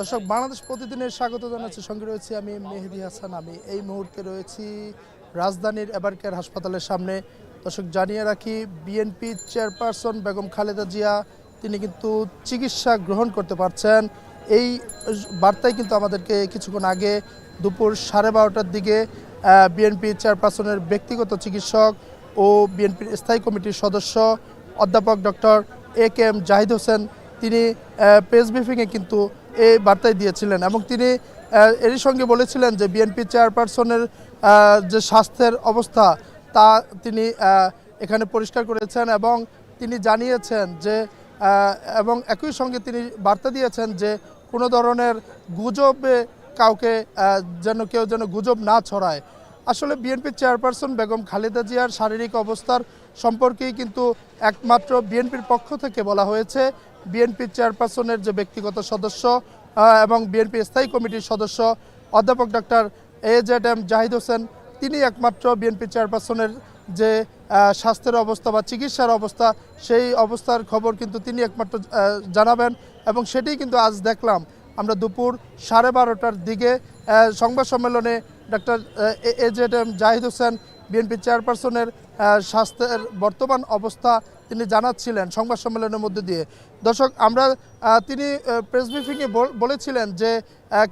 দর্শক, বাংলাদেশ প্রতিদিনের স্বাগত জানাচ্ছি। সঙ্গে রয়েছি আমি মেহেদি হাসান। আমি এই মুহূর্তে রয়েছি রাজধানীর এবারকের হাসপাতালের সামনে। দর্শক, জানিয়ে রাখি, বিএনপি চেয়ারপারসন বেগম খালেদা জিয়া, তিনি কিন্তু চিকিৎসা গ্রহণ করতে পারছেন। এই বার্তায় কিন্তু আমাদেরকে কিছুক্ষণ আগে দুপুর সাড়ে বারোটার দিকে বিএনপি চেয়ারপারসনের ব্যক্তিগত চিকিৎসক ও বিএনপির স্থায়ী কমিটির সদস্য অধ্যাপক doctor A K M Zahid Hossain তিনি প্রেস ব্রিফিংয়ে কিন্তু এই বার্তায় দিয়েছিলেন এবং তিনি এরই সঙ্গে বলেছিলেন যে বিএনপি চেয়ারপারসনের যে স্বাস্থ্যের অবস্থা তা তিনি এখানে পরিষ্কার করেছেন এবং তিনি জানিয়েছেন যে এবং একই সঙ্গে তিনি বার্তা দিয়েছেন যে কোনো ধরনের গুজবে কাউকে যেন কেউ যেন গুজব না ছড়ায়। আসলে বিএনপির চেয়ারপারসন বেগম খালেদা জিয়ার শারীরিক অবস্থার সম্পর্কেই কিন্তু একমাত্র বিএনপির পক্ষ থেকে বলা হয়েছে। বিএনপির চেয়ারপারসনের যে ব্যক্তিগত সদস্য এবং বিএনপি স্থায়ী কমিটির সদস্য অধ্যাপক doctor A Z M Zahid Hossain, তিনি একমাত্র বিএনপি চেয়ারপারসনের যে স্বাস্থ্যের অবস্থা বা চিকিৎসার অবস্থা, সেই অবস্থার খবর কিন্তু তিনি একমাত্র জানাবেন এবং সেটি কিন্তু আজ দেখলাম। আমরা দুপুর সাড়ে বারোটার দিকে সংবাদ সম্মেলনে doctor A Z M Zahid Hossain BNP চেয়ারপারসনের স্বাস্থ্যের বর্তমান অবস্থা তিনি জানাচ্ছিলেন সংবাদ সম্মেলনের মধ্যে দিয়ে। দর্শক, আমরা তিনি প্রেস ব্রিফিংয়ে বলেছিলেন যে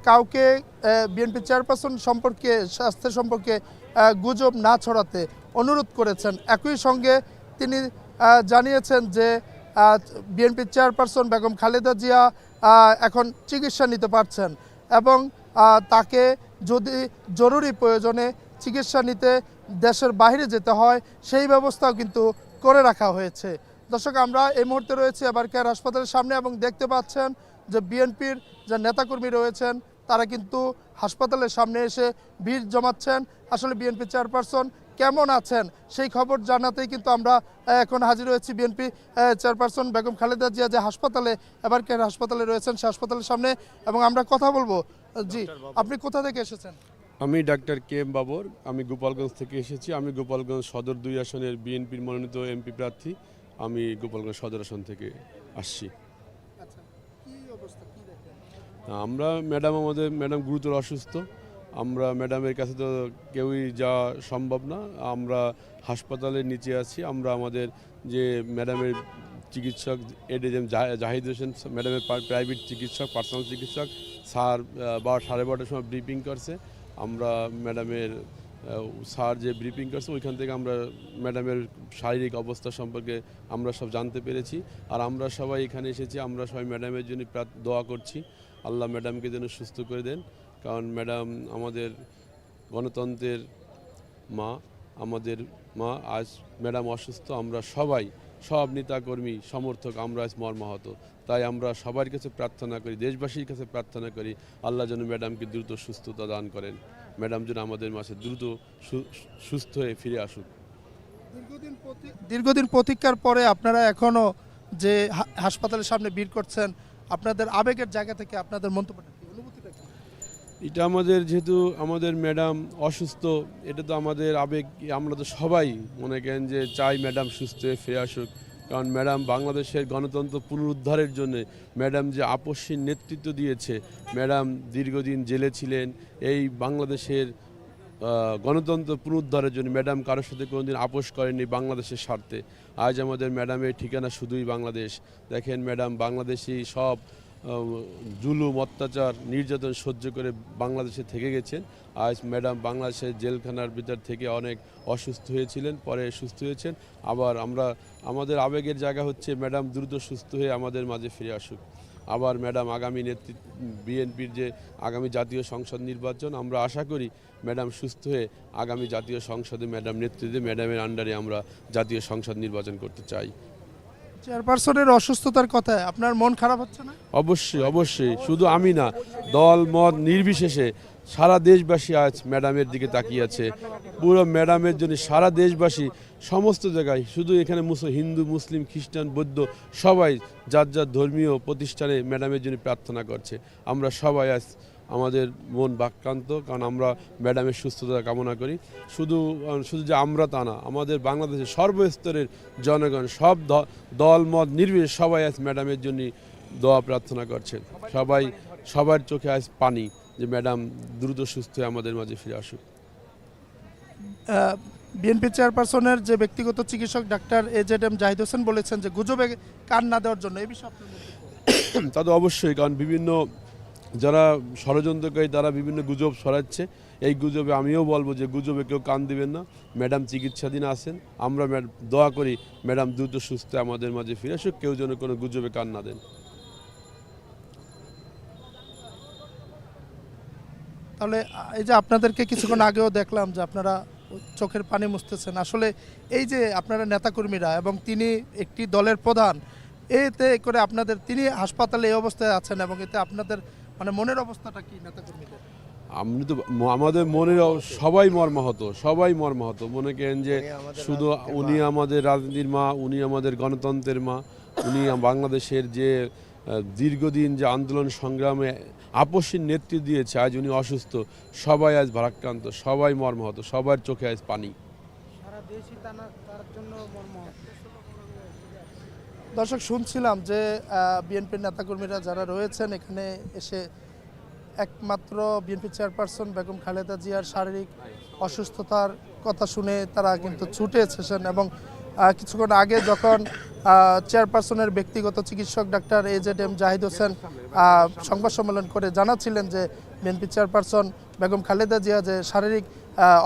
কাউকে বিএনপি চেয়ারপারসন সম্পর্কে, স্বাস্থ্য সম্পর্কে গুজব না ছড়াতে অনুরোধ করেছেন। একই সঙ্গে তিনি জানিয়েছেন যে বিএনপি চেয়ারপারসন বেগম খালেদা জিয়া এখন চিকিৎসা নিতে পারছেন এবং তাকে যদি জরুরি প্রয়োজনে চিকিৎসা নিতে দেশের বাইরে যেতে হয় সেই ব্যবস্থাও কিন্তু করে রাখা হয়েছে। দর্শক আমরা এই মুহূর্তে রয়েছি এবার কেয়ার হাসপাতালের সামনে এবং দেখতে পাচ্ছেন যে বিএনপির যে নেতাকর্মী রয়েছেন তারা কিন্তু হাসপাতালের সামনে এসে ভিড় জমাচ্ছেন। আসলে বিএনপি চেয়ারপারসন কেমন আছেন সেই খবর জানাতেই কিন্তু আমরা এখন হাজির হয়েছি বিএনপি চেয়ারপারসন বেগম খালেদা জিয়া যে হাসপাতালে এবার কেয়ার হাসপাতালে রয়েছেন সে হাসপাতালের সামনে এবং আমরা কথা বলব। জি আপনি কোথা থেকে এসেছেন? আমি ডাক্তার কে এম বাবর আমি গোপালগঞ্জ থেকে এসেছি। আমি গোপালগঞ্জ সদর দুই আসনের বিএনপির মনোনীত এমপি প্রার্থী। আমি গোপালগঞ্জ সদর আসন থেকে আসছি। আচ্ছা অবস্থা? আমরা ম্যাডাম আমাদের ম্যাডাম গুরুতর অসুস্থ। আমরা ম্যাডামের কাছে তো কেউই যাওয়া সম্ভব না। আমরা হাসপাতালের নিচে আছি। আমরা আমাদের যে ম্যাডামের চিকিৎসক এডিএম জাহিদ হোসেন ম্যাডামের প্রাইভেট চিকিৎসক পার্সোনাল চিকিৎসক স্যার বা সাড়ে বারোটার সময় ব্রিফিং করছে। আমরা ম্যাডামের স্যার যে ব্রিফিং করছে, ওইখান থেকে আমরা ম্যাডামের শারীরিক অবস্থা সম্পর্কে আমরা সব জানতে পেরেছি। আর আমরা সবাই এখানে এসেছি, আমরা সবাই ম্যাডামের জন্য দোয়া করছি। আল্লাহ ম্যাডামকে যেন সুস্থ করে দেন। কারণ ম্যাডাম আমাদের গণতন্ত্রের মা, আমাদের মা, আজ ম্যাডাম অসুস্থ, আমরা সবাই, সব নেতাকর্মী, সমর্থক, আমরা আজ মর্মাহত। তাই আমরা সবার কাছে প্রার্থনা করি দেশবাসীর কাছে প্রার্থনা করি আল্লাহ যেন ম্যাডামকে দ্রুত সুস্থতা দান করেন। ম্যাডাম যেন আমাদের মাঝে দ্রুত সুস্থ হয়ে ফিরে আসুক। দীর্ঘদিন দীর্ঘদিন প্রতীক্ষার পরে আপনারা এখনও যে হাসপাতালের সামনে ভিড় করছেন আপনাদের আবেগের জায়গা থেকে আপনাদের মন্তব্যটা এটা আমাদের যেহেতু আমাদের ম্যাডাম অসুস্থ এটা তো আমাদের আবেগ আমরা তো সবাই মনে করেন যে চাই ম্যাডাম সুস্থ হয়ে ফিরে আসুক। কারণ ম্যাডাম বাংলাদেশের গণতন্ত্র পুনরুদ্ধারের জন্য ম্যাডাম যে আপসীর নেতৃত্ব দিয়েছে, ম্যাডাম দীর্ঘদিন জেলে ছিলেন, এই বাংলাদেশের গণতন্ত্র পুনরুদ্ধারের জন্য ম্যাডাম কারোর সাথে কোনোদিন আপোষ করেননি বাংলাদেশের স্বার্থে। আজ আমাদের ম্যাডামের ঠিকানা শুধুই বাংলাদেশ। দেখেন ম্যাডাম বাংলাদেশি সব জুলুম অত্যাচার নির্যাতন সহ্য করে বাংলাদেশে থেকে গেছেন। আজ ম্যাডাম বাংলাদেশের জেলখানার ভিতর থেকে অনেক অসুস্থ হয়েছিলেন, পরে সুস্থ হয়েছেন। আবার আমরা, আমাদের আবেগের জায়গা হচ্ছে ম্যাডাম দ্রুত সুস্থ হয়ে আমাদের মাঝে ফিরে আসুক। আবার ম্যাডাম আগামী নেতৃত্ব বিএনপির যে আগামী জাতীয় সংসদ নির্বাচন, আমরা আশা করি ম্যাডাম সুস্থ হয়ে আগামী জাতীয় সংসদে ম্যাডাম নেতৃত্বে ম্যাডামের আন্ডারে আমরা জাতীয় সংসদ নির্বাচন করতে চাই। চেয়ারপারসনের অসুস্থতার কথায় আপনার মন খারাপ হচ্ছে না? অবশ্যই অবশ্যই। শুধু আমি না, দল, মত নির্বিশেষে সারা দেশবাসী আজ ম্যাডামের দিকে তাকিয়ে আছে। পুরো ম্যাডামের জন্য সারা দেশবাসী সমস্ত জায়গায়, শুধু এখানে হিন্দু, মুসলিম, খ্রিস্টান, বৌদ্ধ, সবাই যার যার ধর্মীয় প্রতিষ্ঠানে ম্যাডামের জন্য প্রার্থনা করছে। আমরা সবাই আজ আমাদের মন বাক্রান্ত কারণ আমরা ম্যাডামের সুস্থতা কামনা করি। শুধু শুধু যে আমরা তা না আমাদের বাংলাদেশের সর্বস্তরের জনগণ সব দল মত নির্বিশেষে সবাই আজ ম্যাডামের জন্য দোয়া প্রার্থনা করছেন। সবাই সবার চোখে আজ পানি যে ম্যাডাম দ্রুত সুস্থ হয়ে আমাদের মাঝে ফিরে আসুক। বিএনপি চেয়ারপারসনের যে ব্যক্তিগত চিকিৎসক doctor A A Z M Zahid Hossain বলেছেন যে গুজবে কান না দেওয়ার জন্য। এই বিষয়ে? তা তো অবশ্যই কারণ বিভিন্ন যারা ষড়যন্ত্রকারী তারা বিভিন্ন গুজব ছড়াচ্ছে। এই গুজবে আমিও বলব যে গুজবে কেউ কান দিবেন না। ম্যাডাম চিকিৎসাধীন আছেন। আমরা দোয়া করি ম্যাডাম দ্রুত সুস্থ আমাদের মাঝে ফিরে আসুক। কেউ যেন কোনো গুজবে কান না দেন। তাহলে এই যে আপনাদেরকে কিছুক্ষণ আগেও দেখলাম যে আপনারা চোখের পানি মুছতেছেন। আসলে এই যে আপনারা নেতাকর্মীরা এবং তিনি একটি দলের প্রধান, এতে করে আপনাদের তিনি হাসপাতালে এই অবস্থায় আছেন এবং এতে আপনাদের মানে মনের অবস্থাটা কি নেতাকর্মীদের আমি তো আমাদের মনের সবাই মর্মাহত সবাই মর্মাহত। মনে করেন যে শুধু উনি আমাদের রাজনীতির মা উনি আমাদের গণতন্ত্রের মা উনি বাংলাদেশের যে দীর্ঘদিন যে আন্দোলন সংগ্রামে আপসীর নেতৃত্ব দিয়েছে আজ উনি অসুস্থ সবাই আজ ভারাক্রান্ত সবাই মর্মাহত সবার চোখে আজ পানি। সারা দেশই তার জন্য মর্মাহত। দর্শক, শুনছিলাম যে বিএনপির নেতাকর্মীরা যারা রয়েছেন, এখানে এসে একমাত্র বিএনপি চেয়ারপারসন বেগম খালেদা জিয়ার শারীরিক অসুস্থতার কথা শুনে তারা কিন্তু ছুটে এসেছেন এবং কিছুক্ষণ আগে যখন চেয়ারপারসনের ব্যক্তিগত চিকিৎসক doctor A Z M Zahid Hossain সংবাদ সম্মেলন করে জানাচ্ছিলেন যে, বিএনপি চেয়ারপারসন বেগম খালেদা জিয়া যে শারীরিক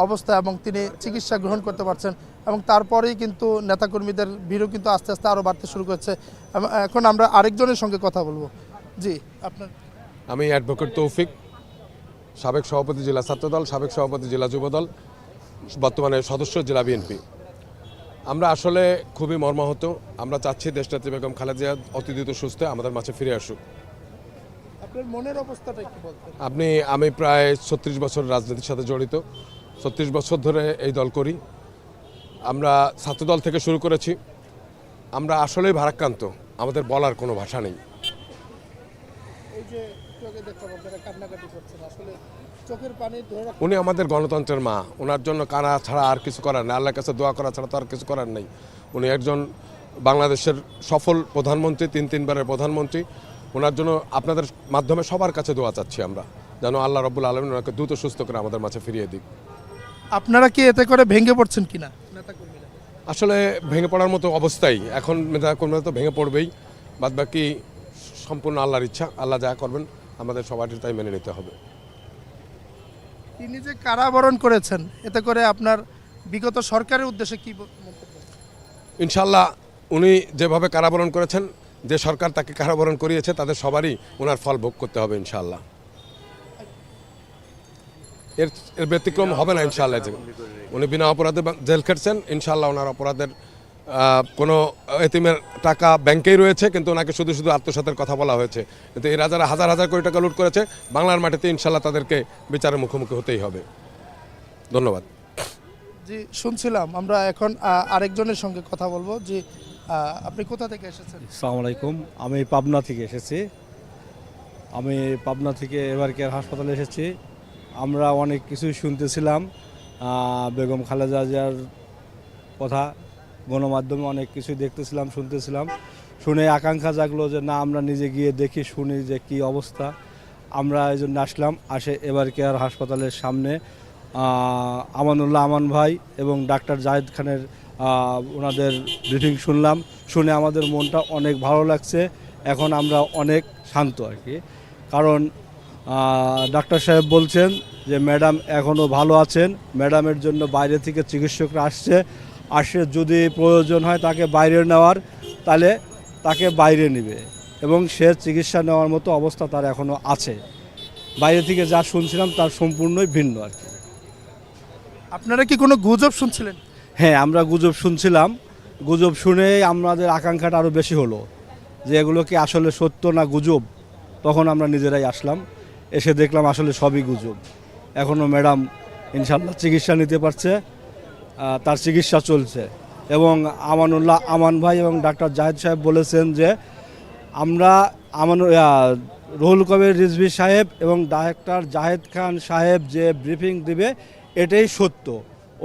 অবস্থা এবং তিনি চিকিৎসা গ্রহণ করতে পারছেন এবং তারপরেই কিন্তু নেতাকর্মীদের ভিড়ও কিন্তু আস্তে আস্তে আরও বাড়তে শুরু করছে। এখন আমরা আরেকজনের সঙ্গে কথা বলব। জি আপনার আমি অ্যাডভোকেট তৌফিক সাবেক সভাপতি জেলা ছাত্রদল সাবেক সভাপতি জেলা যুবদল বর্তমানে সদস্য জেলা বিএনপি। আমরা আসলে খুবই মর্মাহত। আমরা চাচ্ছি দেশনেত্রী বেগম খালেদা জিয়া অতি দ্রুত সুস্থ আমাদের মাঝে ফিরে আসুক। আপনার মনের অবস্থাটা একটু বলতেন। আপনি আমি প্রায় ছত্রিশ বছর রাজনীতির সাথে জড়িত। ছত্রিশ বছর ধরে এই দল করি। আমরা ছাত্রদল থেকে শুরু করেছি। আমরা আসলেই ভারাক্রান্ত। আমাদের বলার কোনো ভাষা নেই। উনি আমাদের গণতন্ত্রের মা। ওনার জন্য কানা ছাড়া আর কিছু করার নেই। আল্লাহর কাছে দোয়া করা ছাড়া তো আর কিছু করার নেই। উনি একজন বাংলাদেশের সফল প্রধানমন্ত্রী তিন তিনবারের প্রধানমন্ত্রী। ওনার জন্য আপনাদের মাধ্যমে সবার কাছে দোয়া চাচ্ছি আমরা। যেন আল্লাহ রব্বুল আলমিন ওনাকে দ্রুত সুস্থ করে আমাদের মাঝে ফিরিয়ে দিক। আপনারা কি এতে করে ভেঙে পড়ছেন কিনা? নেতাকর্মীরা আসলে ভেঙে পড়ার মতো অবস্থাই। এখন মেধা কর্মীরা তো ভেঙে পড়বেই। বাদ বাকি সম্পূর্ণ আল্লাহর ইচ্ছা আল্লাহ যা করবেন আমাদের সবারই তাই মেনে নিতে হবে। তিনি যে কারাবরণ করেছেন এতে করে আপনার বিগত সরকারের উদ্দেশ্যে কি ইনশাল্লাহ উনি যেভাবে কারাবরণ করেছেন যে সরকার তাকে কারাবরণ করিয়েছে তাদের সবারই ওনার ফল ভোগ করতে হবে ইনশাল্লাহ এর এর ব্যতিক্রম হবে না ইনশাল্লাহ যে। উনি বিনা অপরাধে জেল খেটছেন ইনশাল্লাহ ওনার অপরাধের কোনো এতিমের টাকা ব্যাংকেই রয়েছে কিন্তু ওনাকে শুধু শুধু আত্মসাতের কথা বলা হয়েছে। কিন্তু এরা যারা হাজার হাজার কোটি টাকা লুট করেছে বাংলার মাটিতে ইনশাল্লাহ তাদেরকে বিচারের মুখোমুখি হতেই হবে। ধন্যবাদ। জি শুনছিলাম। আমরা এখন আরেকজনের সঙ্গে কথা বলব। যে আপনি কোথা থেকে এসেছেন? আসসালামু আলাইকুম। আমি পাবনা থেকে এসেছি। আমি পাবনা থেকে এবার কেয়ার হাসপাতালে এসেছি। আমরা অনেক কিছুই শুনতেছিলাম বেগম খালেদা জিয়ার কথা, গণমাধ্যমে অনেক কিছুই দেখতেছিলাম, শুনতেছিলাম। শুনে আকাঙ্ক্ষা জাগলো যে না, আমরা নিজে গিয়ে দেখি, শুনি যে কি অবস্থা। আমরা এই জন্য আসলাম, আসে এবার কেয়ার হাসপাতালের সামনে আমানুল্লাহ আমান ভাই এবং ডাক্তার জাহেদ খানের ওনাদের ব্রিফিং শুনলাম। শুনে আমাদের মনটা অনেক ভালো লাগছে। এখন আমরা অনেক শান্ত আর কি। কারণ ডাক্তার সাহেব বলছেন যে ম্যাডাম এখনও ভালো আছেন। ম্যাডামের জন্য বাইরে থেকে চিকিৎসকরা আসছে। আসে যদি প্রয়োজন হয় তাকে বাইরে নেওয়ার তাহলে তাকে বাইরে নেবে। এবং সে চিকিৎসা নেওয়ার মতো অবস্থা তার এখনও আছে। বাইরে থেকে যা শুনছিলাম তার সম্পূর্ণই ভিন্ন আর কি। আপনারা কি কোনো গুজব শুনছিলেন? হ্যাঁ আমরা গুজব শুনছিলাম। গুজব শুনেই আমাদের আকাঙ্ক্ষাটা আরও বেশি হলো। যে এগুলো কি আসলে সত্য না গুজব? তখন আমরা নিজেরাই আসলাম। এসে দেখলাম আসলে সবই গুজব। এখনও ম্যাডাম ইনশাল্লাহ চিকিৎসা নিতে পারছে তার চিকিৎসা চলছে। এবং আমানুল্লাহ, আমান ভাই এবং ডাক্তার জাহেদ সাহেব বলেছেন যে, আমরা আমান রুহুল কবির রিজভি সাহেব এবং ডাক্তার জাহেদ খান সাহেব যে ব্রিফিং দিবে, এটাই সত্য।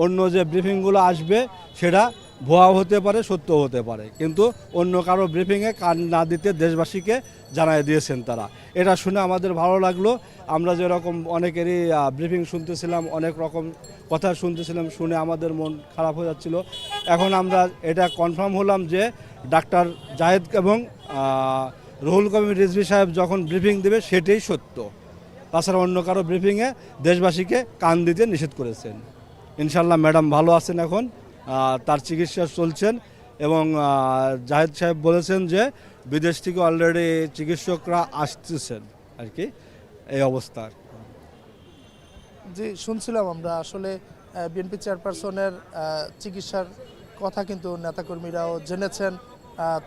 অন্য যে ব্রিফিংগুলো আসবে, সেটা ভুয়াও হতে পারে সত্য হতে পারে। কিন্তু অন্য কারও ব্রিফিংয়ে কান না দিতে দেশবাসীকে জানাই দিয়েছেন তারা। এটা শুনে আমাদের ভালো লাগল। আমরা যেরকম অনেকেরই ব্রিফিং শুনতেছিলাম, অনেক রকম কথা শুনতেছিলাম, শুনে আমাদের মন খারাপ হয়ে যাচ্ছিল। এখন আমরা এটা কনফার্ম হলাম যে ডাক্তার জাহেদ এবং রুহুল কবির রিজভি সাহেব যখন ব্রিফিং দেবে, সেটাই সত্য। তাছাড়া অন্য কারও ব্রিফিংয়ে দেশবাসীকে কান দিতে নিষেধ করেছেন। ইনশাল্লাহ ম্যাডাম ভালো আছেন এখন। তার চিকিৎসা চলছেন এবং জাহেদ সাহেব বলেছেন যে বিদেশ থেকে অলরেডি চিকিৎসকরা আসতেছেন আর কি, এই অবস্থা আর জি, শুনছিলাম আমরা আসলে বিএনপি চেয়ারপারসনের চিকিৎসার কথা কিন্তু নেতাকর্মীরাও জেনেছেন।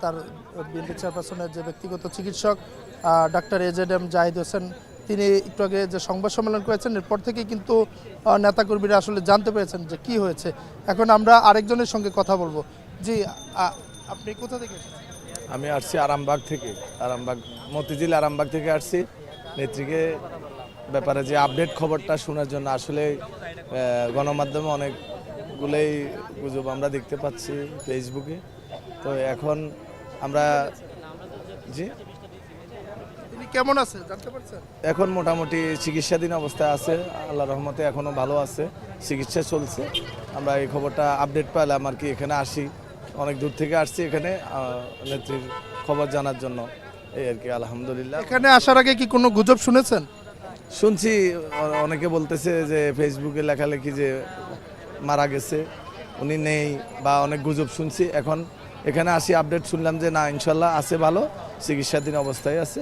তার বিএনপি চেয়ারপারসনের যে ব্যক্তিগত চিকিৎসক doctor A Z M Zahid Hossain তিনি একটু আগে যে সংবাদ সম্মেলন করেছেন, এরপর থেকে কিন্তু নেতাকর্মীরা আসলে জানতে পেরেছেন যে কি হয়েছে। এখন আমরা আরেকজনের সঙ্গে কথা বলব। জি আপনি কোথা থেকে আমি আসছি আরামবাগ থেকে। আরামবাগ, মতিঝিল আরামবাগ থেকে আসছি। নেত্রীকে ব্যাপারে যে আপডেট খবরটা শোনার জন্য আসলে গণমাধ্যমে অনেকগুলোই গুজব আমরা দেখতে পাচ্ছি ফেসবুকে। তো এখন আমরা, জি? কেমন আছে? জানতে পারছেন? এখন মোটামুটি চিকিৎসাধীন অবস্থায় আছে আল্লাহ রহমতে এখনও ভালো আছে চিকিৎসা চলছে। আমরা এই খবরটা আপডেট পেলাম আর কি এখানে আসি। অনেক দূর থেকে আসছি এখানে নেত্রীর খবর জানার জন্য। এই আর কি আলহামদুলিল্লাহ। এখানে আসার আগে কি কোনো গুজব শুনেছেন? শুনছি অনেকে বলতেছে যে ফেসবুকে লেখালেখি যে মারা গেছে উনি নেই বা অনেক গুজব শুনছি। এখন এখানে আসি আপডেট শুনলাম যে না ইনশাল্লাহ আছে ভালো চিকিৎসাধীন অবস্থায় আছে।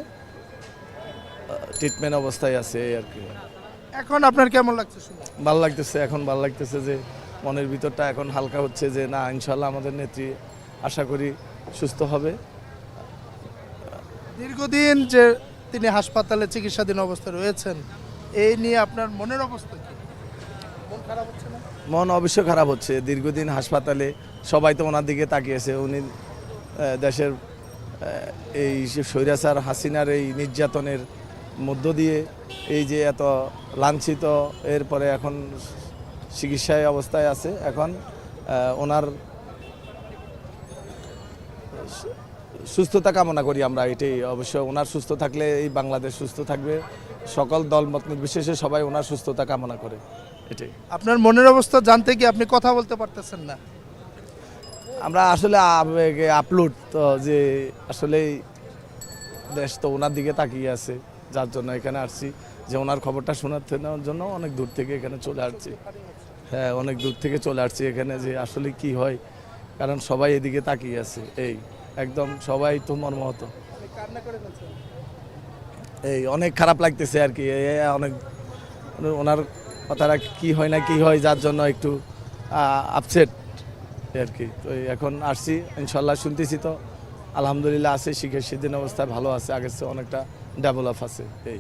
ট্রিটমেন্ট অবস্থায় আছে এই আর কি। এখন আপনার কেমন লাগছে ভালো লাগতেছে এখন ভালো লাগতেছে যে মনের ভিতরটা এখন হালকা হচ্ছে যে না ইনশাল্লাহ আমাদের নেত্রী আশা করি সুস্থ হবে। দীর্ঘদিন যে তিনি হাসপাতালে চিকিৎসাধীন অবস্থায় রয়েছেন এই নিয়ে আপনার মনের অবস্থা কি? মন খারাপ হচ্ছে না? মন অবশ্য খারাপ হচ্ছে। দীর্ঘদিন হাসপাতালে সবাই তো ওনার দিকে তাকিয়েছে। উনি দেশের এই স্বৈরাচার হাসিনার এই নির্যাতনের মধ্য দিয়ে এই যে এত লাঞ্ছিত এরপরে এখন চিকিৎসায় অবস্থায় আছে। এখন ওনার সুস্থতা কামনা করি আমরা এটাই। অবশ্য ওনার সুস্থ থাকলে এই বাংলাদেশ সুস্থ থাকবে। সকল দলমত বিশেষে সবাই ওনার সুস্থতা কামনা করে। এটাই। আপনার মনের অবস্থা জানতে কি আপনি কথা বলতে পারতেছেন না? আমরা আসলে আবেগে আপলোড তো যে আসলে দেশ তো ওনার দিকে তাকিয়ে আছে। যার জন্য এখানে আসছি। যে ওনার খবরটা শোনার জন্য অনেক দূর থেকে এখানে চলে আসছি। হ্যাঁ অনেক দূর থেকে চলে আসছি এখানে যে আসলে কি হয়, কারণ সবাই এদিকে তাকিয়ে আছে। এই, একদম সবাই তো মর্মাহত। এই, অনেক খারাপ লাগতেছে আর কি। অনেক, ওনার কথাটা কি হয় না কি হয়, যার জন্য একটু আপসেট আর কি। তো এখন আসছি। ইনশাল্লাহ শুনতেছি তো। আলহামদুলিল্লাহ আছে শিখে সেদিন অবস্থায় ভালো আছে আগের চেয়ে অনেকটা ডেভেলপ আছে এই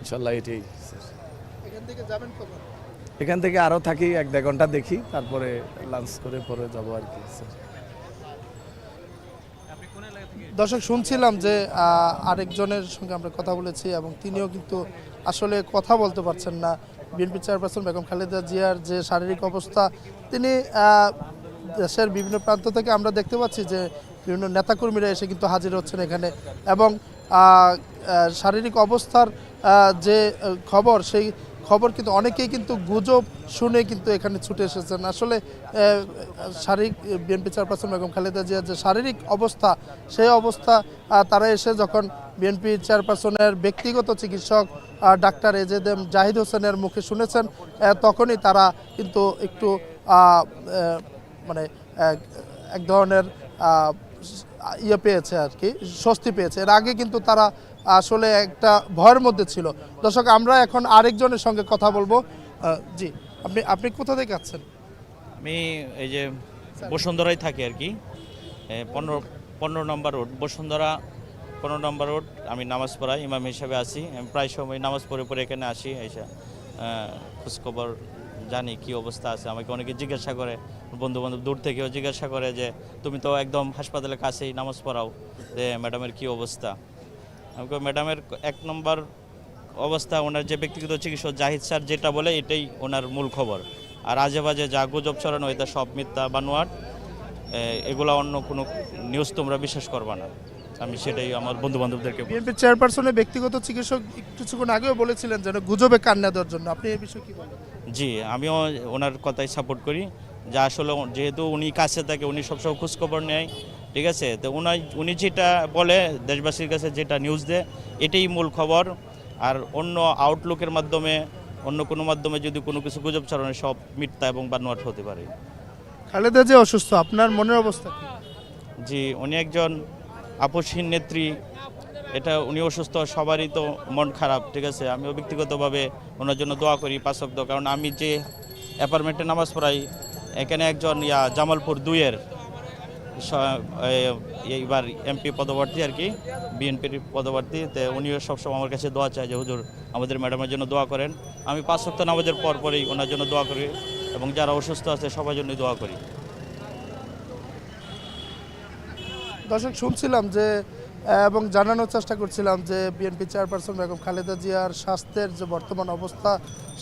ইনশাল্লাহ এটাই এখান থেকে যাবেন কখন? এখান থেকে আরও থাকি এক দেড় ঘণ্টা দেখি তারপরে লাঞ্চ করে পরে যাব আর কি স্যার। দর্শক শুনছিলাম যে আহ, আরেকজনের সঙ্গে আমরা কথা বলেছি এবং তিনিও কিন্তু আসলে কথা বলতে পারছেন না। বিএনপি চেয়ারপারসন বেগম খালেদা জিয়ার যে শারীরিক অবস্থা তিনি আহ, দেশের বিভিন্ন প্রান্ত থেকে আমরা দেখতে পাচ্ছি যে বিভিন্ন নেতাকর্মীরা এসে কিন্তু হাজির হচ্ছেন এখানে। এবং শারীরিক অবস্থার যে খবর, সেই খবর কিন্তু অনেকেই কিন্তু গুজব শুনে কিন্তু এখানে ছুটে এসেছেন। আসলে শারীরিক, বিএনপি চেয়ারপারসন বেগম খালেদা জিয়ার যে শারীরিক অবস্থা, সেই অবস্থা তারা এসে যখন বিএনপি চেয়ারপারসনের ব্যক্তিগত চিকিৎসক ডাক্তার এজেদ এম জাহিদ হোসেনের মুখে শুনেছেন তখনই তারা কিন্তু একটু মানে এক ধরনের ইয়ে পেয়েছে আর কি, স্বস্তি পেয়েছে। এর আগে কিন্তু তারা আসলে একটা ভয়ের মধ্যে ছিল। দর্শক, আমরা এখন আরেকজনের সঙ্গে কথা বলব। জি, আপনি আপনি কোথা থেকে আছেন আমি এই যে বসুন্ধরায় থাকি আর কি। পনেরো পনেরো নম্বর রোড, বসুন্ধরা পনেরো নম্বর রোড, আমি নামাজ পড়াই ইমাম হিসাবে আসি আমি প্রায় সময় নামাজ পড়ে পড়ে এখানে আসি, এসে খোঁজখবর জানি কি অবস্থা আছে। আমাকে অনেকে জিজ্ঞাসা করে বন্ধু বান্ধব দূর থেকেও জিজ্ঞাসা করে যে তুমি তো একদম হাসপাতালের কাছেই নামাজ পড়াও। যে ম্যাডামের কি অবস্থা? আমাকে ম্যাডামের এক নম্বর অবস্থা ওনার যে ব্যক্তিগত চিকিৎসক জাহিদ স্যার যেটা বলে এটাই ওনার মূল খবর। আর আজে বাজে যা গুজব ছড়ানো এটা সব মিথ্যা বানোয়াট এগুলা অন্য কোনো নিউজ তোমরা বিশ্বাস করবা না। আমি সেটাই আমার বন্ধু বান্ধবদেরকে বিএনপির চেয়ারপারসনের ব্যক্তিগত চিকিৎসক কিছুক্ষণ আগেও বলেছিলেন যেন গুজবে কান্না দেওয়ার জন্য। আপনি এই বিষয়ে কি বলেন? জি আমিও ওনার কথাই সাপোর্ট করি। যা আসলে যেহেতু উনি কাছে থাকে উনি সবসময় খোঁজখবর নেয় ঠিক আছে? তো উনি উনি যেটা বলে দেশবাসীর কাছে যেটা নিউজ দেয় এটাই মূল খবর। আর অন্য আউটলুকের মাধ্যমে অন্য কোনো মাধ্যমে যদি কোনো কিছু গুজব ছড়ানো সব মিথ্যা এবং বানোয়াট হতে পারে। খালেদা যে অসুস্থ আপনার মনের অবস্থা কি? জি উনি একজন আপসহীন নেত্রী। এটা উনি অসুস্থ সবারই তো মন খারাপ ঠিক আছে? আমিও ব্যক্তিগতভাবে ওনার জন্য দোয়া করি পাঁচক্ত কারণ আমি যে অ্যাপার্টমেন্টে নামাজ পড়াই এখানে একজন, ইয়া, জামালপুর দুইয়ের এইবার এমপি পদপ্রার্থী আর কি, বিএনপির পদপ্রার্থী। তো উনিও সবসময় আমার কাছে দোয়া চায় যে, হুজুর, আমাদের ম্যাডামের জন্য দোয়া করেন। আমি পাঁচ সপ্তাহ নামাজের পর পরেই ওনার জন্য দোয়া করি এবং যারা অসুস্থ আছে সবার জন্যই দোয়া করি। দর্শক, শুনছিলাম যে এবং জানানোর চেষ্টা করছিলাম যে, বিএনপি চেয়ারপারসন বেগম খালেদা জিয়ার স্বাস্থ্যের যে বর্তমান অবস্থা,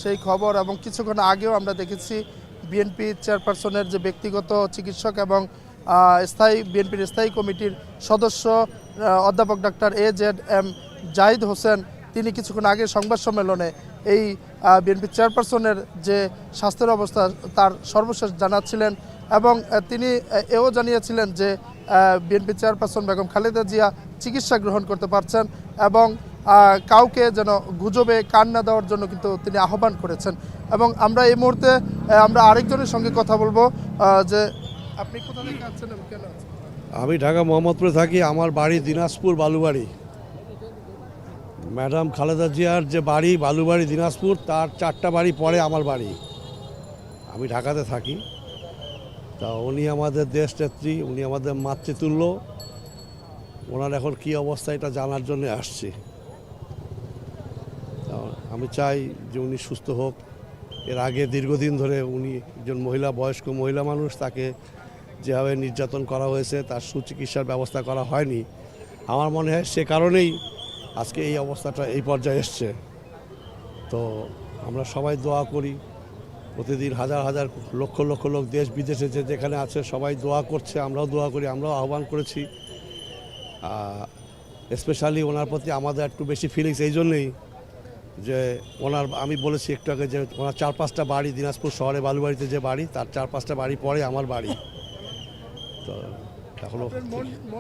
সেই খবর এবং কিছুক্ষণ আগেও আমরা দেখেছি বিএনপি চেয়ারপারসনের যে ব্যক্তিগত চিকিৎসক এবং স্থায়ী, বিএনপির স্থায়ী কমিটির সদস্য অধ্যাপক doctor A Z M Zahid Hossain, তিনি কিছুক্ষণ আগে সংবাদ সম্মেলনে এই বিএনপি চেয়ারপারসনের যে স্বাস্থ্যের অবস্থা তার সর্বশেষ জানাচ্ছিলেন এবং তিনি এও জানিয়েছিলেন যে বিএনপি চেয়ারপারসন বেগম খালেদা জিয়া চিকিৎসা গ্রহণ করতে পারছেন এবং কাউকে যেন গুজবে কান না দেওয়ার জন্য কিন্তু তিনি আহ্বান করেছেন। এবং আমরা এই মুহূর্তে আমরা আরেকজনের সঙ্গে কথা বলব যে আপনি কোথা থেকে আছেন কেন আমি ঢাকা মোহাম্মদপুরে থাকি, আমার বাড়ি দিনাজপুর, বালুবাড়ি। ম্যাডাম খালেদা জিয়ার যে বাড়ি, বালুবাড়ি, দিনাজপুর, তার চারটা বাড়ি পরে আমার বাড়ি। আমি ঢাকাতে থাকি। তা উনি আমাদের দেশ নেত্রী, উনি আমাদের মাতৃতুল্য। ওনার এখন কী অবস্থা, এটা জানার জন্য আসছি। আমি চাই যে উনি সুস্থ হোক। এর আগে দীর্ঘদিন ধরে উনি একজন মহিলা, বয়স্ক মহিলা মানুষ, তাকে যেভাবে নির্যাতন করা হয়েছে, তার সুচিকিৎসার ব্যবস্থা করা হয়নি। আমার মনে হয় সে কারণেই আজকে এই অবস্থাটা এই পর্যায়ে এসছে। তো আমরা সবাই দোয়া করি, প্রতিদিন হাজার হাজার, লক্ষ লক্ষ লোক দেশ বিদেশে যে যেখানে আছে সবাই দোয়া করছে, আমরাও দোয়া করি, আমরাও আহ্বান করেছি। স্পেশালি ওনার প্রতি আমাদের একটু বেশি ফিলিংস এই জন্যই যে ওনার আমি বলেছি একটু আগে যে ওনার চার পাঁচটা বাড়ি দিনাজপুর শহরে বালুবাড়িতে যে বাড়ি তার চার পাঁচটা বাড়ি পরে আমার বাড়ি। তো এখনও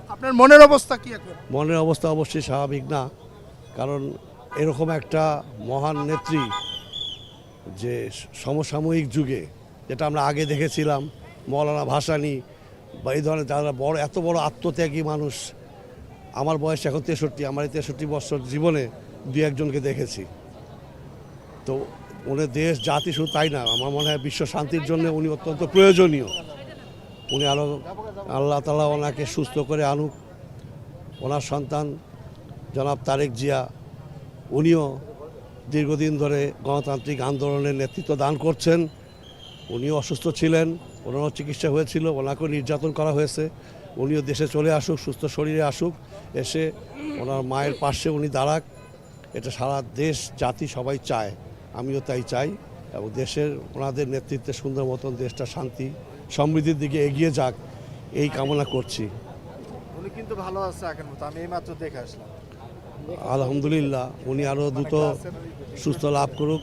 আপনার মন- মনের অবস্থা কি এখন? মনের অবস্থা অবশ্যই স্বাভাবিক না কারণ এরকম একটা মহান নেত্রী যে সমসাময়িক যুগে যেটা আমরা আগে দেখেছিলাম মৌলানা ভাসানি বা এই ধরনের যারা বড় এত বড় আত্মত্যাগী মানুষ আমার বয়স এখন তেষট্টি আমার এই তেষট্টি বছর জীবনে দু একজনকে দেখেছি। তো উনি দেশ, জাতি শুধু তাই না, আমার মনে হয় বিশ্ব শান্তির জন্য উনি অত্যন্ত প্রয়োজনীয়। উনি আরও আল্লাহ তালা ওনাকে সুস্থ করে আনুক। ওনার সন্তান জনাব তারেক জিয়া, উনিও দীর্ঘদিন ধরে গণতান্ত্রিক আন্দোলনের নেতৃত্ব দান করছেন। উনিও অসুস্থ ছিলেন, ওনারও চিকিৎসা হয়েছিল, ওনাকেও নির্যাতন করা হয়েছে। উনিও দেশে চলে আসুক, সুস্থ শরীরে আসুক, এসে ওনার মায়ের পাশে উনি দাঁড়াক। এটা সারা দেশ, জাতি সবাই চায়। আমিও তাই চাই এবং দেশের ওনাদের নেতৃত্বে সুন্দর মতন দেশটা শান্তি সমৃদ্ধির দিকে এগিয়ে যাক এই কামনা করছি। উনি কিন্তু ভালো আছে মতো আমি এইমাত্র দেখে আসলাম। আলহামদুলিল্লাহ উনি আরও দ্রুত সুস্থ লাভ করুক।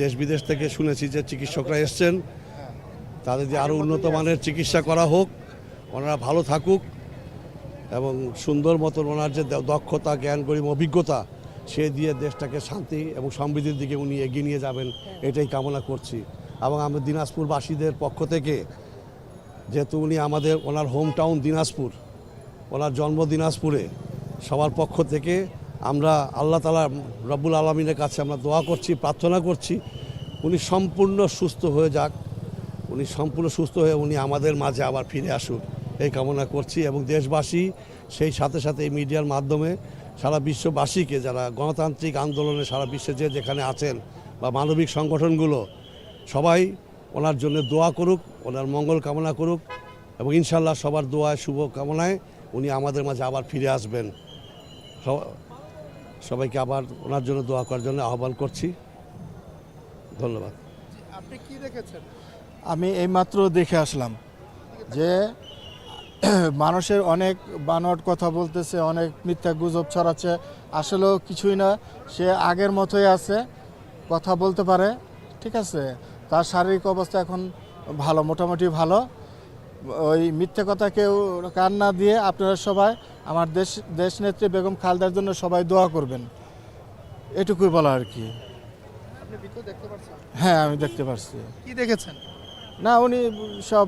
দেশ বিদেশ থেকে শুনেছি যে চিকিৎসকরা এসছেন। তাদের দিয়ে আরও উন্নত মানের চিকিৎসা করা হোক ওনারা ভালো থাকুক এবং সুন্দর মতন ওনার যে দক্ষতা জ্ঞান গরিম অভিজ্ঞতা সে দিয়ে দেশটাকে শান্তি এবং সমৃদ্ধির দিকে উনি এগিয়ে নিয়ে যাবেন, এটাই কামনা করছি। এবং আমরা দিনাজপুরবাসীদের পক্ষ থেকে, যেহেতু উনি আমাদের ওনার হোম টাউন দিনাজপুর, ওনার জন্ম দিনাজপুরে, সবার পক্ষ থেকে আমরা আল্লাহ তালা রব্বুল আলমিনের কাছে আমরা দোয়া করছি, প্রার্থনা করছি, উনি সম্পূর্ণ সুস্থ হয়ে যাক, উনি সম্পূর্ণ সুস্থ হয়ে উনি আমাদের মাঝে আবার ফিরে আসুক, এই কামনা করছি। এবং দেশবাসী সেই সাথে সাথে এই মিডিয়ার মাধ্যমে সারা বিশ্ববাসীকে যারা গণতান্ত্রিক আন্দোলনে সারা বিশ্বে যে যেখানে আছেন বা মানবিক সংগঠনগুলো সবাই ওনার জন্য দোয়া করুক ওনার মঙ্গল কামনা করুক এবং ইনশাল্লাহ সবার দোয়ায় শুভ কামনায় উনি আমাদের মাঝে আবার ফিরে আসবেন। সব- সবাইকে আবার ওনার জন্য দোয়া করার জন্য আহ্বান করছি। ধন্যবাদ। আপনি কি দেখেছেন? আমি এইমাত্র দেখে আসলাম যে মানুষের অনেক বানোয়াট কথা বলতেছে অনেক মিথ্যা গুজব ছড়াচ্ছে। আসলেও কিছুই না সে আগের মতোই আছে কথা বলতে পারে ঠিক আছে? তার শারীরিক অবস্থা এখন ভালো মোটামুটি ভালো। ওই মিথ্যে কথা কেউ কান না দিয়ে আপনারা সবাই আমার দেশ দেশ নেত্রী বেগম খালদার জন্য সবাই দোয়া করবেন। এটুকুই বলা আর কি। হ্যাঁ আমি দেখতে পারছি। কি দেখেছেন? না উনি সব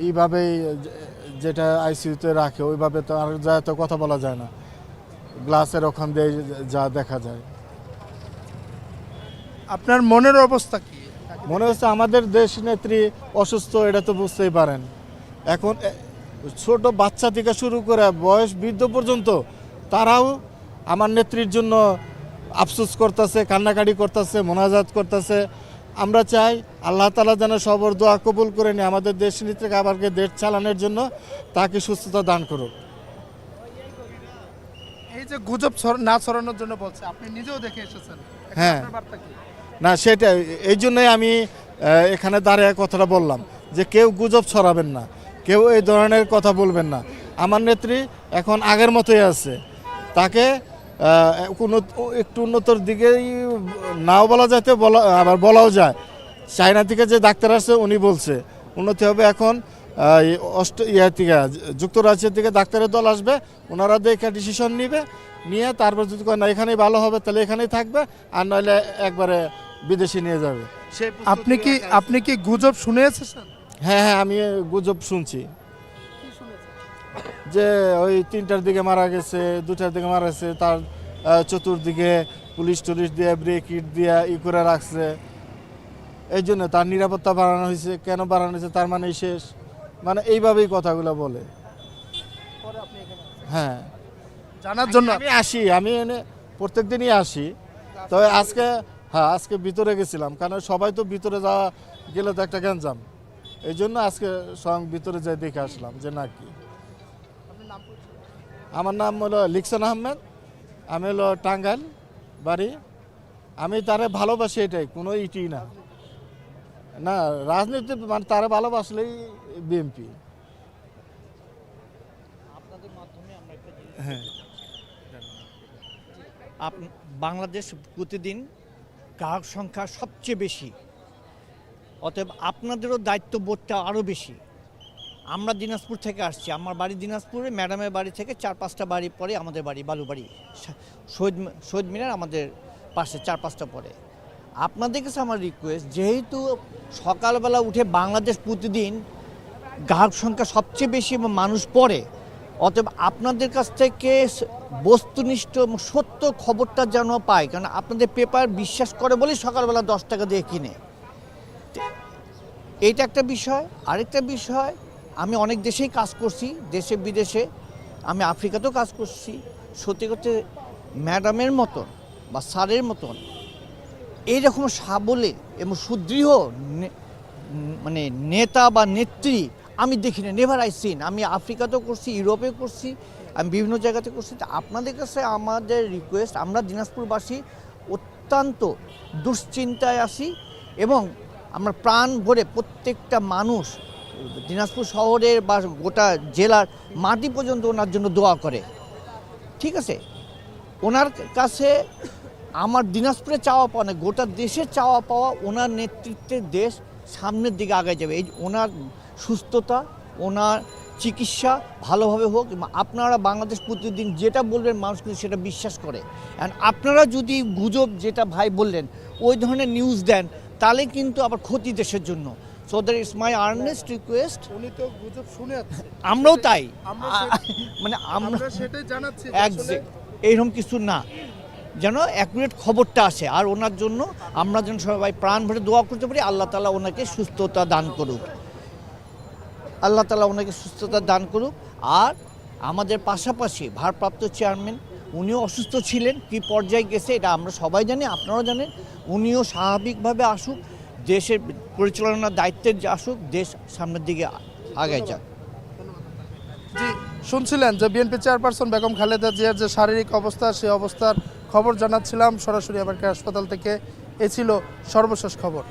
এইভাবেই যে- যেটা আইসিইউতে রাখে ওইভাবে তো আর যা তো কথা বলা যায় না। গ্লাসের ওখান দিয়ে যা দেখা যায়। আপনার মনের অবস্থা কি? মনে হচ্ছে আমাদের দেশ নেত্রী অসুস্থ এটা তো বুঝতেই পারেন। এখন ছোট বাচ্চা থেকে শুরু করে বয়স বৃদ্ধ পর্যন্ত তারাও আমার নেত্রীর জন্য আফসোস করতেছে কান্নাকাটি করতেছে মোনাজাত করতেছে। আমরা চাই আল্লাহ তালা যেন সবর দোয়া কবুল করে নিয়ে আমাদের দেশ নেত্রীকে আবারকে দেশ চালানোর জন্য তাকে সুস্থতা দান করুক। এই যে গুজব না ছড়ানোর জন্য বলছে আপনি নিজেও দেখে এসেছেন। হ্যাঁ। না সেটাই। এই জন্যই আমি এখানে দাঁড়িয়ে কথাটা বললাম যে কেউ গুজব ছড়াবেন না কেউ এই ধরনের কথা বলবেন না। আমার নেত্রী এখন আগের মতোই আছে। তাকে একটু উন্নতর দিকেই নাও বলা যাইতে বলা আবার বলাও যায়। চায়না থেকে যে ডাক্তার আসছে উনি বলছে উন্নতি হবে এখন আহ, এই অষ্ট ইয়া থেকে যুক্তরাজ্যের থেকে ডাক্তারের দল আসবে ওনারা দেখে ডিসিশন নিবে নিয়ে তারপর যদি না এখানেই ভালো হবে তাহলে এখানেই থাকবে আর নইলে একবারে বিদেশে নিয়ে যাবে। আপনি কি আপনি কি গুজব শুনে এসেছেন হ্যাঁ হ্যাঁ আমি গুজব শুনছি। যে ওই তিনটার দিকে মারা গেছে দুটার দিকে মারা গেছে তার চতুর্দিকে পুলিশ টুলিশ দিয়ে ব্রেক ইট দিয়ে ই করে রাখছে। এই জন্য তার নিরাপত্তা বাড়ানো হয়েছে। কেন বাড়ানো হয়েছে তার মানে শেষ। মানে এইভাবেই কথাগুলো বলে। হ্যাঁ। জানার জন্য আমি আসি আমি এনে প্রত্যেক দিনই আসি। তবে আজকে হ্যাঁ আজকে ভিতরে গেছিলাম। কারণ সবাই তো ভিতরে যাওয়া গেলে তো একটা গ্যাঞ্জাম। এই জন্য আজকে স্বয়ং ভিতরে যাই দেখে আসলাম যে না কি। আমার নাম হলো লিকসান আহমেদ আমি হলো টাঙ্গাইল বাড়ি। আমি তারে ভালোবাসি এটাই কোনো ইটি না। না রাজনীতি মানে তারে ভালোবাসলেই বিএমপি হ্যাঁ। আপ- বাংলাদেশ প্রতিদিন গ্রাহক সংখ্যা সবচেয়ে বেশি অতএব আপনাদেরও দায়িত্ববোধটা আরও বেশি। আমরা দিনাজপুর থেকে আসছি। আমার বাড়ি দিনাজপুরে, ম্যাডামের বাড়ি থেকে চার পাঁচটা বাড়ি পরে আমাদের বাড়ি বালুবাড়ি। শহীদ শহীদ মিনার আমাদের পাশে, চার পাঁচটা পরে। আপনাদের কাছে আমার রিকোয়েস্ট যেহেতু সকালবেলা উঠে বাংলাদেশ প্রতিদিন গ্রাহক সংখ্যা সবচেয়ে বেশি মানুষ পড়ে, অতএব আপনাদের কাছ থেকে বস্তুনিষ্ঠ এবং সত্য খবরটা যেন পায় কারণ আপনাদের পেপার বিশ্বাস করে বলেই সকালবেলা দশ টাকা দিয়ে কিনে। তো, এইটা একটা বিষয়। আরেকটা বিষয় আমি অনেক দেশেই কাজ করছি, দেশে, বিদেশে। আমি আফ্রিকাতেও কাজ করছি। সত্যি করতে ম্যাডামের মতন বা স্যারের মতন এইরকম সাবলে এবং সুদৃঢ় মানে নেতা বা নেত্রী আমি দেখি না নেভার আই সিন আমি আফ্রিকাতেও করছি, ইউরোপেও করছি, আমি বিভিন্ন জায়গাতে করছি। আপনাদের কাছে আমাদের রিকোয়েস্ট আমরা দিনাজপুরবাসী অত্যন্ত দুশ্চিন্তায় আসি এবং আমরা প্রাণ ভরে প্রত্যেকটা মানুষ দিনাজপুর শহরের বা গোটা জেলার মাটি পর্যন্ত ওনার জন্য দোয়া করে। ঠিক আছে? ওনার কাছে আমার দিনাজপুরে চাওয়া পাওয়া না গোটা দেশের চাওয়া পাওয়া ওনার নেতৃত্বে দেশ সামনের দিকে আগে যাবে। এই ওনার সুস্থতা, ওনার চিকিৎসা ভালোভাবে হোক আপনারা বাংলাদেশ প্রতিদিন যেটা বলবেন মানুষ কিন্তু সেটা বিশ্বাস করে। অ্যান্ড আপনারা যদি গুজব, যেটা ভাই বললেন, ওই ধরনের নিউজ দেন, তাহলে কিন্তু আবার ক্ষতি দেশের জন্য। So that it's my earnest request উনি তো গুজব শুনে আছে আমরাও তাই। মানে আমরা সেটাই জানাচ্ছি এইরকম কিছু না। যেন অ্যাকুরেট খবরটা আসে। আর ওনার জন্য আমরা যেন সবাই প্রাণ ভরে দোয়া করতে পারি আল্লাহ তালা ওনাকে সুস্থতা দান করুক। আল্লাহ তালা ওনাকে সুস্থতা দান করুক। আর আমাদের পাশাপাশি ভারপ্রাপ্ত চেয়ারম্যান উনিও অসুস্থ ছিলেন কী পর্যায়ে গেছে এটা আমরা সবাই জানি আপনারাও জানেন। উনিও স্বাভাবিকভাবে আসুক। দেশের পরিচালনার দায়িত্বে আসুক, দেশ সামনের দিকে আগায় যাক। জি, শুনছিলেন যে বিএনপি চেয়ারপারসন বেগম খালেদা জিয়ার যে শারীরিক অবস্থা সেই অবস্থার খবর জানাচ্ছিলাম। সরাসরি আবার হাসপাতাল থেকে, এ ছিল সর্বশেষ খবর।